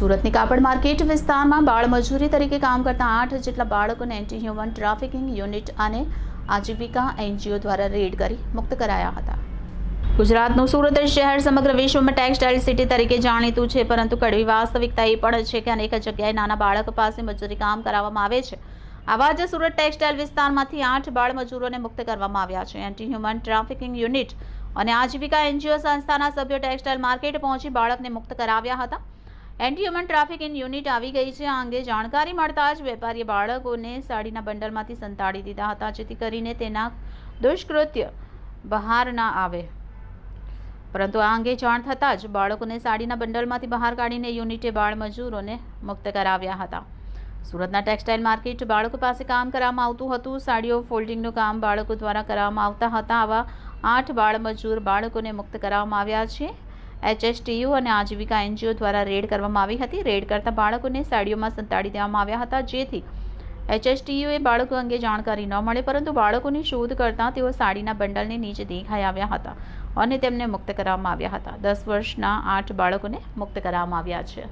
સુરતની કાપડ માર્કેટ વિસ્તારમાં બાળમજૂરી તરીકે કામ કરતા આઠ જેટલા બાળકોને એન્ટી હ્યુમન ટ્રાફિકિંગ યુનિટ અને આજીવિકા એનજીઓ દ્વારા રેડ કરી મુક્ત કરાયા હતા. ગુજરાતનું સુરત શહેર સમગ્ર વિશ્વમાં ટેક્સટાઇલ સિટી તરીકે જાણીતું છે, પરંતુ કડવી વાસ્તવિકતા એ પણ છે કે અનેક જગ્યાએ નાના બાળક પાસે મજૂરી કામ કરાવવામાં આવે છે. આવા જ સુરત ટેક્સટાઇલ વિસ્તારમાંથી આઠ બાળ મજૂરોને મુક્ત કરવામાં આવ્યા છે. એન્ટી હ્યુમન ટ્રાફિકિંગ યુનિટ અને આજીવિકા એનજીઓ સંસ્થાના સભ્યો ટેક્સટાઇલ માર્કેટ પહોંચી બાળકને મુક્ત કરાવ્યા હતા. એન્ટી હ્યુમન ટ્રાફિકિંગ યુનિટ આવી ગઈ છે. આ અંગે જાણકારી મળતા જ વેપારીએ બાળકોને સાડીના બંડલમાંથી સંતાડી દીધા હતા, જેથી કરીને તેના દુષ્કૃત્ય બહાર ના આવે. પરંતુ આ અંગે જાણ થતાં જ બાળકોને સાડીના બંડલમાંથી બહાર કાઢીને યુનિટે બાળ મજૂરોને મુક્ત કરાવ્યા હતા. સુરતના ટેક્સટાઇલ માર્કેટ બાળકો પાસે કામ કરવામાં આવતું હતું. સાડીઓ ફોલ્ડિંગનું કામ બાળકો દ્વારા કરવામાં આવતા હતા. આવા આઠ બાળ મજૂર બાળકોને મુક્ત કરવામાં આવ્યા છે. એચએસટીયુ અને આજીવિકા એનજીઓ દ્વારા રેડ કરવામાં આવી હતી. રેડ કરતા બાળકોને સાડીઓમાં સંતાડી દેવામાં આવ્યા હતા. જેથી એચએસટીયુએ બાળકો અંગે જાણકારી ન મળે, પરંતુ બાળકોની શોધ કરતાં તેઓ સાડીના બંડલની નીચે દેખાઈ આવ્યા હતા અને તેમને મુક્ત કરવામાં આવ્યા હતા. દસ વર્ષના આઠ બાળકોને મુક્ત કરવામાં આવ્યા છે.